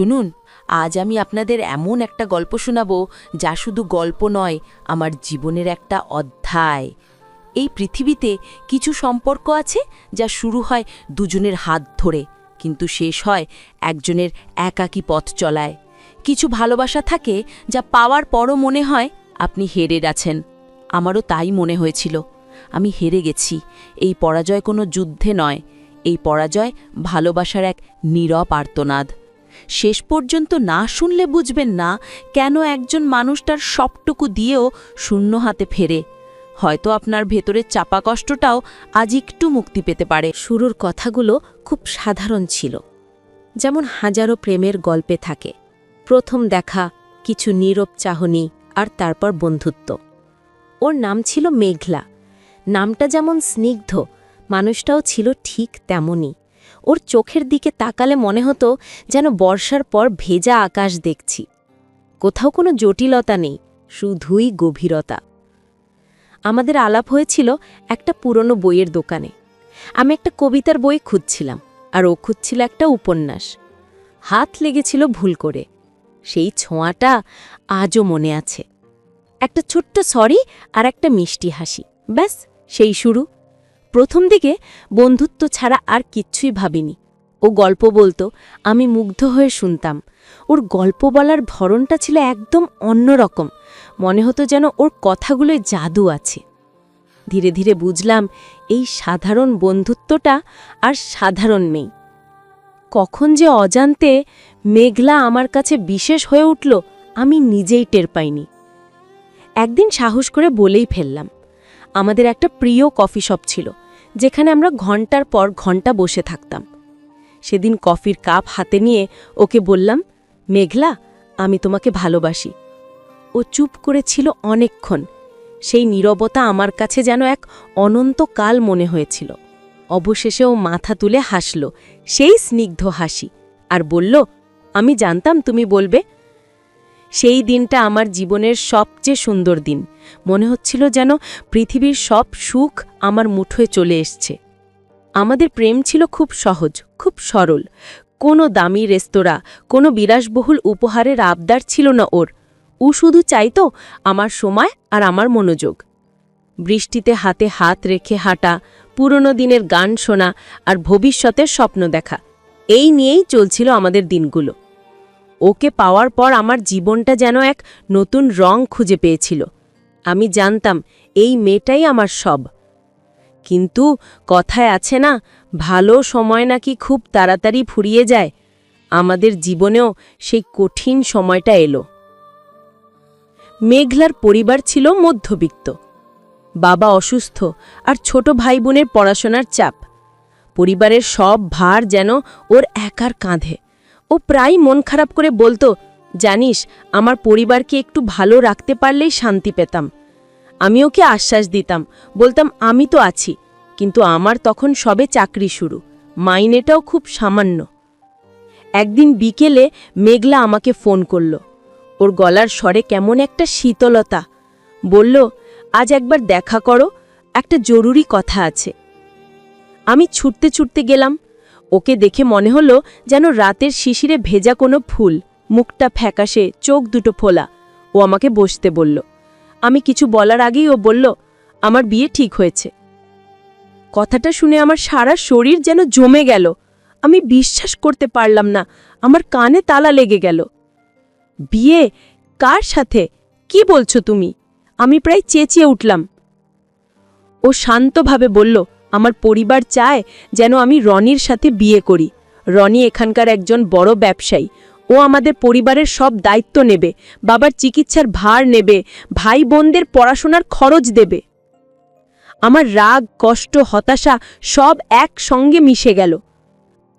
শুনুন, আজ আমি আপনাদের এমন একটা গল্প শোনাবো যা শুধু গল্প নয়, আমার জীবনের একটা অধ্যায়। এই পৃথিবীতে কিছু সম্পর্ক আছে যা শুরু হয় দুজনের হাত ধরে, কিন্তু শেষ হয় একজনের একাকী পথ চলায়। কিছু ভালোবাসা থাকে যা পাওয়ার পরও মনে হয় আপনি হেরে গেছেন আমারও তাই মনে হয়েছিল, আমি হেরে গেছি, এই পরাজয় কোনো যুদ্ধে নয়, এই পরাজয় ভালোবাসার এক নীরব আর্তনাদ। শেষ পর্যন্ত না শুনলে বুঝবেন না কেন একজন মানুষ তার সবটুকু দিয়েও শূন্য হাতে ফেরে। হয়তো আপনার ভেতরের চাপা কষ্টটাও আজ একটু মুক্তি পেতে পারে। শুরুর কথাগুলো খুব সাধারণ ছিল। যেমন হাজারো প্রেমের গল্পে থাকে, প্রথম দেখা, কিছু নীরব চাহনি আর তারপর বন্ধুত্ব। ওর নাম ছিল মেঘলা। নামটা যেমন স্নিগ্ধ, মানুষটাও ছিল ঠিক তেমনই। ওর চোখের দিকে তাকালে মনে হতো যেন বর্ষার পর ভেজা আকাশ দেখছি। কোথাও কোনো জটিলতা নেই, শুধুই গভীরতা। আমাদের আলাপ হয়েছিল একটা পুরনো বইয়ের দোকানে। আমি একটা কবিতার বই খুঁজছিলাম, আর ও খুঁজছিল একটা উপন্যাস। হাত লেগেছিল ভুল করে। সেই ছোঁয়াটা আজও মনে আছে। একটা ছোট্ট সরি আর একটা মিষ্টি হাসি। ব্যাস, সেই শুরু। প্রথম দিকে বন্ধুত্ব ছাড়া আর কিচ্ছুই ভাবিনি। ও গল্প বলতো, আমি মুগ্ধ হয়ে শুনতাম। ওর গল্প বলার ধরনটা ছিল একদম অন্যরকম মনে হতো যেন ওর কথাগুলোয় জাদু আছে। ধীরে ধীরে বুঝলাম, এই সাধারণ বন্ধুত্বটা আর সাধারণ নেই। কখন যে অজান্তে মেঘলা আমার কাছে বিশেষ হয়ে উঠল, আমি নিজেই টের পাইনি। একদিন সাহস করে বলেই ফেললাম আমাদের একটা প্রিয় কফি শপ ছিল, যেখানে আমরা ঘণ্টার পর ঘণ্টা বসে থাকতাম। সেদিন কফির কাপ হাতে নিয়ে ওকে বললাম, মেঘলা, আমি তোমাকে ভালোবাসি। ও চুপ করেছিল অনেকক্ষণ। সেই নীরবতা আমার কাছে যেন এক অনন্তকাল মনে হয়েছিল। অবশেষে ও মাথা তুলে হাসল, সেই স্নিগ্ধ হাসি, আর বলল, আমি জানতাম তুমি বলবে, সেই দিনটা আমার জীবনের সবচেয়ে সুন্দর দিন। মনে হচ্ছিল যেন পৃথিবীর সব সুখ আমার মুঠোয় চলে এসছে। আমাদের প্রেম ছিল খুব সহজ, খুব সরল। কোনো দামি রেস্তোরাঁ, কোনো বিলাসবহুল উপহারের আবদার ছিল না ওর। ও শুধু চাইতো আমার সময় আর আমার মনোযোগ। বৃষ্টিতে হাতে হাত রেখে হাঁটা, পুরনো দিনের গান শোনা আর ভবিষ্যতের স্বপ্ন দেখা, এই নিয়েই চলছিল আমাদের দিনগুলো। ওকে পাওয়ার পর আমার জীবনটা যেন এক নতুন রং খুঁজে পেয়েছিল। আমি জানতাম এই মেয়েটাই আমার সব। কিন্তু কথায় আছে না, ভালো সময় নাকি খুব তাড়াতাড়ি ফুরিয়ে যায়। আমাদের জীবনেও সেই কঠিন সময়টা এলো। মেঘলার পরিবার ছিল মধ্যবিত্ত। বাবা অসুস্থ আর ছোট ভাই বোনের পড়াশোনার চাপ। পরিবারের সব ভার যেন ওর একার কাঁধে। ও প্রায় মন খারাপ করে বলতো জানিস, আমার পরিবারকে একটু ভালো রাখতে পারলেই শান্তি পেতাম। আমি ওকে আশ্বাস দিতাম, বলতাম, আমি তো আছি। কিন্তু আমার তখন সবে চাকরি শুরু। মাইনেটাও খুব সামান্য। একদিন বিকেলে মেঘলা আমাকে ফোন করল। ওর গলার স্বরে কেমন একটা শীতলতা। বলল, আজ একবার দেখা করো, একটা জরুরি কথা আছে। আমি ছুটতে ছুটতে গেলাম। ওকে দেখে মনে হলো যেন রাতের শিশিরে ভেজা কোনো ফুল। মুখটা ফ্যাকাশে, চোখ দুটো ফোলা। ও আমাকে বসতে বলল। আমি কিছু বলার আগেই ও বলল, আমার বিয়ে ঠিক হয়েছে। কথাটা শুনে আমার সারা শরীর যেন জমে গেল। আমি বিশ্বাস করতে পারলাম না, আমার কানে তালা লেগে গেল। বিয়ে? কার সাথে? কি বলছো তুমি? আমি প্রায় চেঁচিয়ে উঠলাম। ও শান্তভাবে বলল, আমার পরিবার চায় যেন আমি রনির সাথে বিয়ে করি। রনি এখানকার একজন বড় ব্যবসায়ী। ও আমাদের পরিবারের সব দায়িত্ব নেবে, বাবার চিকিৎসার ভার নেবে ভাই বোনদের পড়াশোনার খরচ দেবে। আমার রাগ, কষ্ট, হতাশা সব একসঙ্গে মিশে গেল।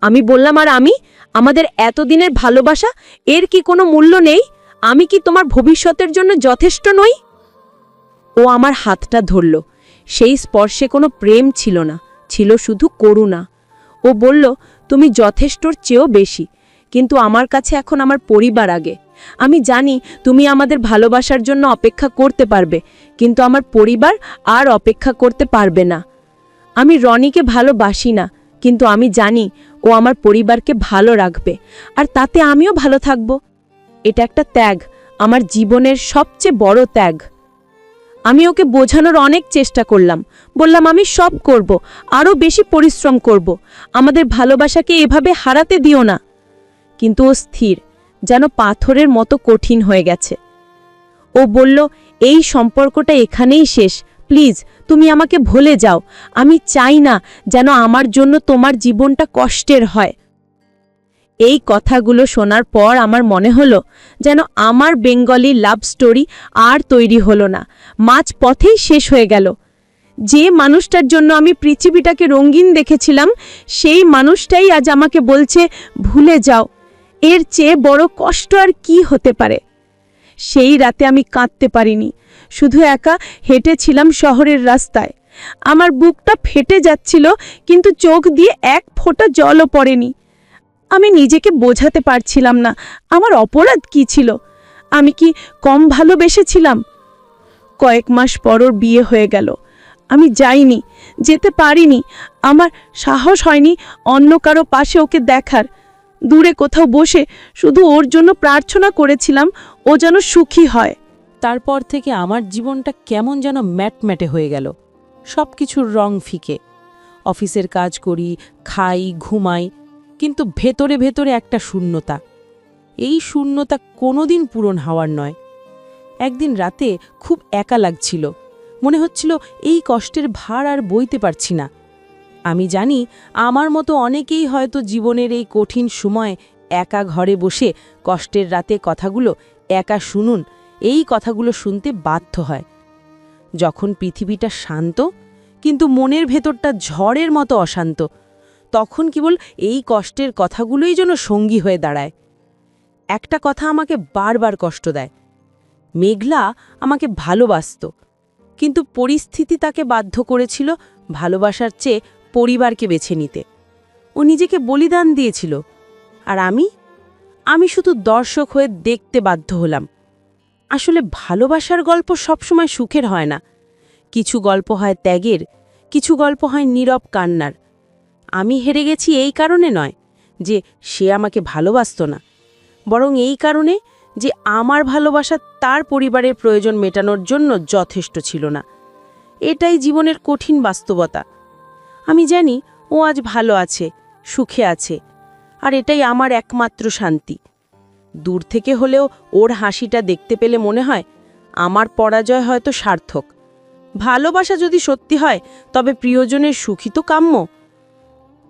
আমি বললাম, আর আমি? আমাদের এতদিনের ভালোবাসা, এর কি কোনো মূল্য নেই? আমি কি তোমার ভবিষ্যতের জন্য যথেষ্ট নই? ও আমার হাতটা ধরল। সেই স্পর্শে কোনো প্রেম ছিল না, ছিল শুধু করুণা। ও বলল, তুমি যথেষ্টর চেয়েও বেশি। কিন্তু আমার কাছে এখন আমার পরিবার আগে। আমি জানি তুমি আমাদের ভালোবাসার জন্য অপেক্ষা করতে পারবে, কিন্তু আমার পরিবার আর অপেক্ষা করতে পারবে না। আমি রনিকে ভালোবাসি না, কিন্তু আমি জানি ও আমার পরিবারকে ভালো রাখবে, আর তাতে আমিও ভালো থাকব। এটা একটা ত্যাগ, আমার জীবনের সবচেয়ে বড় ত্যাগ। আমি ওকে বোঝানোর অনেক চেষ্টা করলাম, বললাম আমি সব করব, আরও বেশি পরিশ্রম করব, আমাদের ভালোবাসাকে এভাবে হারাতে দিও না। কিন্তু ও স্থির, যেন পাথরের মতো কঠিন হয়ে গেছে। ও বলল, এই সম্পর্কটা এখানেই শেষ। প্লিজ, তুমি আমাকে ভুলে যাও। আমি চাই না যেন আমার জন্য তোমার জীবনটা কষ্টের হয় এই কথাগুলো শোনার পর আমার মনে হলো যেন আমার বেঙ্গলি লাভ স্টোরি আর তৈরি হলো না। মাঝ পথেই শেষ হয়ে গেল। যে মানুষটার জন্য আমি পৃথিবীটাকে রঙিন দেখেছিলাম, সেই মানুষটাই আজ আমাকে বলছে, ভুলে যাও। এর চেয়ে বড় কষ্ট আর কি হতে পারে? সেই রাতে আমি কাঁদতে পারিনি। শুধু একা হেঁটেছিলাম শহরের রাস্তায়। আমার বুকটা ফেটে যাচ্ছিল, কিন্তু চোখ দিয়ে এক ফোঁটা জলও পড়েনি। আমি নিজেকে বোঝাতে পারছিলাম না, আমার অপরাধ কি ছিল? আমি কি কম ভালোবেসেছিলাম? কয়েক মাস পর ওর বিয়ে হয়ে গেল। আমি যাইনি, যেতে পারিনি। আমার সাহস হয়নি অন্য কারও পাশে ওকে দেখার। দূরে কোথাও বসে শুধু ওর জন্য প্রার্থনা করেছিলাম, ও যেন সুখী হয়। তারপর থেকে আমার জীবনটা কেমন যেন ম্যাটম্যাটে হয়ে গেল। সব কিছুর রং ফিকে। অফিসের কাজ করি, খাই, ঘুমাই, কিন্তু ভেতরে ভেতরে একটা শূন্যতা। এই শূন্যতা কোনোদিন পূরণ হওয়ার নয়। একদিন রাতে খুব একা লাগছিল। মনে হচ্ছিল এই কষ্টের ভার আর বইতে পারছি না। আমি জানি আমার মতো অনেকেই হয়তো জীবনের এই কঠিন সময় একা ঘরে বসে কষ্টের রাতে কথাগুলো একা শুনুন, এই কথাগুলো শুনতে বাধ্য হয়। যখন পৃথিবীটা শান্ত, কিন্তু মনের ভেতরটা ঝড়ের মতো অশান্ত, তখন কেবল এই কষ্টের কথাগুলোই যেন সঙ্গী হয়ে দাঁড়ায়। একটা কথা আমাকে বারবার কষ্ট দেয়। মেঘলা আমাকে ভালোবাসত, কিন্তু পরিস্থিতি তাকে বাধ্য করেছিল ভালোবাসার চেয়ে পরিবারকে বেছে নিতে। ও নিজেকে বলিদান দিয়েছিল। আর আমি? আমি শুধু দর্শক হয়ে দেখতে বাধ্য হলাম। আসলে ভালোবাসার গল্প সবসময় সুখের হয় না। কিছু গল্প হয় ত্যাগের, কিছু গল্প হয় নীরব কান্নার। আমি হেরে গেছি এই কারণে নয় যে সে আমাকে ভালোবাসত না। বরং এই কারণে যে আমার ভালোবাসা তার পরিবারের প্রয়োজন মেটানোর জন্য যথেষ্ট ছিল না। এটাই জীবনের কঠিন বাস্তবতা। আমি জানি ও আজ ভালো আছে, সুখে আছে। আর এটাই আমার একমাত্র শান্তি। দূর থেকে হলেও ওর হাসিটা দেখতে পেলে মনে হয় আমার পরাজয় হয়তো সার্থক। ভালোবাসা যদি সত্যি হয়, তবে প্রিয়জনের সুখী তো কাম্য।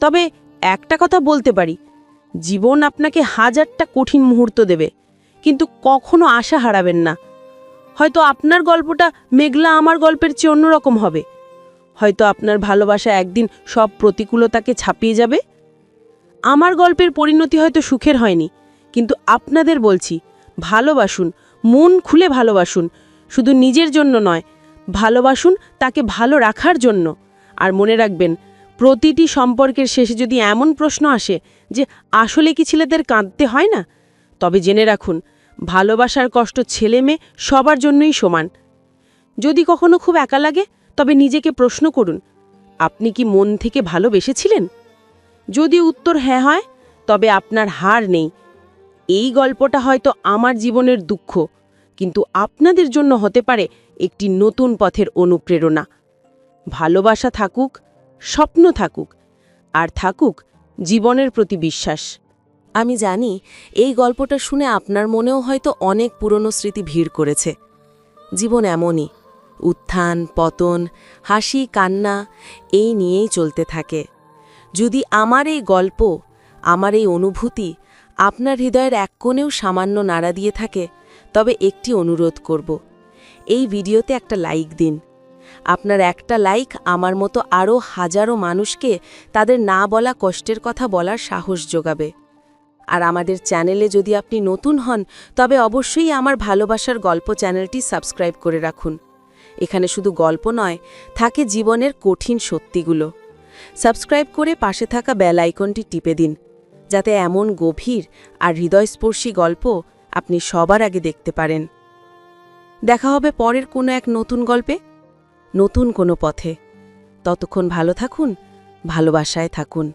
তবে একটা কথা বলতে পারি, জীবন আপনাকে হাজারটা কঠিন মুহূর্ত দেবে, কিন্তু কখনো আশা হারাবেন না। হয়তো আপনার গল্পটা মেঘলা আমার গল্পের চেয়ে অন্যরকম হবে। হয়তো আপনার ভালোবাসা একদিন সব প্রতিকূলতাকে ছাপিয়ে যাবে? আমার গল্পের পরিণতি হয়তো সুখের হয়নি, কিন্তু আপনাদের বলছি, ভালোবাসুন, মন খুলে ভালোবাসুন, শুধু নিজের জন্য নয়, ভালোবাসুন তাকে ভালো রাখার জন্য। আর মনে রাখবেন, প্রতিটি সম্পর্কের শেষে যদি এমন প্রশ্ন আসে যে, আসলে কি ছেলেদের কাঁদতে হয় না? তবে জেনে রাখুন, ভালোবাসার কষ্ট ছেলে মেয়ে সবার জন্যই সমান। যদি কখনো খুব একা লাগে তবে নিজেকে প্রশ্ন করুন, আপনি কি মন থেকে ভালোবেসেছিলেন? যদি উত্তর হ্যাঁ হয়, তবে আপনার হার নেই। এই গল্পটা হয়তো আমার জীবনের দুঃখ, কিন্তু আপনাদের জন্য হতে পারে একটি নতুন পথের অনুপ্রেরণা। ভালোবাসা থাকুক, স্বপ্ন থাকুক, আর থাকুক জীবনের প্রতি বিশ্বাস। আমি জানি, এই গল্পটা শুনে আপনার মনেও হয়তো অনেক পুরনো স্মৃতি ভিড় করেছে। জীবন এমনই। উত্থান, পতন, হাসি, কান্না, এই নিয়েই চলতে থাকে। যদি আমার এই গল্প, আমার এই অনুভূতি আপনার হৃদয়ের এক কোণেও সামান্য নাড়া দিয়ে থাকে, তবে একটি অনুরোধ করব। এই ভিডিওতে একটা লাইক দিন। আপনার একটা লাইক আমার মতো আরও হাজারো মানুষকে তাদের না বলা কষ্টের কথা বলার সাহস যোগাবে। আর আমাদের চ্যানেলে যদি আপনি নতুন হন, তবে অবশ্যই আমার ভালোবাসার গল্প চ্যানেলটি সাবস্ক্রাইব করে রাখুন। এখানে শুধু গল্প নয়, থাকে জীবনের কঠিন সত্যিগুলো। সাবস্ক্রাইব করে পাশে থাকা বেল আইকনটি টিপে দিন, যাতে এমন গভীর আর হৃদয়স্পর্শী গল্প আপনি সবার আগে দেখতে পারেন। দেখা হবে পরের কোনো এক নতুন গল্পে, নতুন কোনো পথে। ততক্ষণ ভালো থাকুন, ভালোবাসায় থাকুন।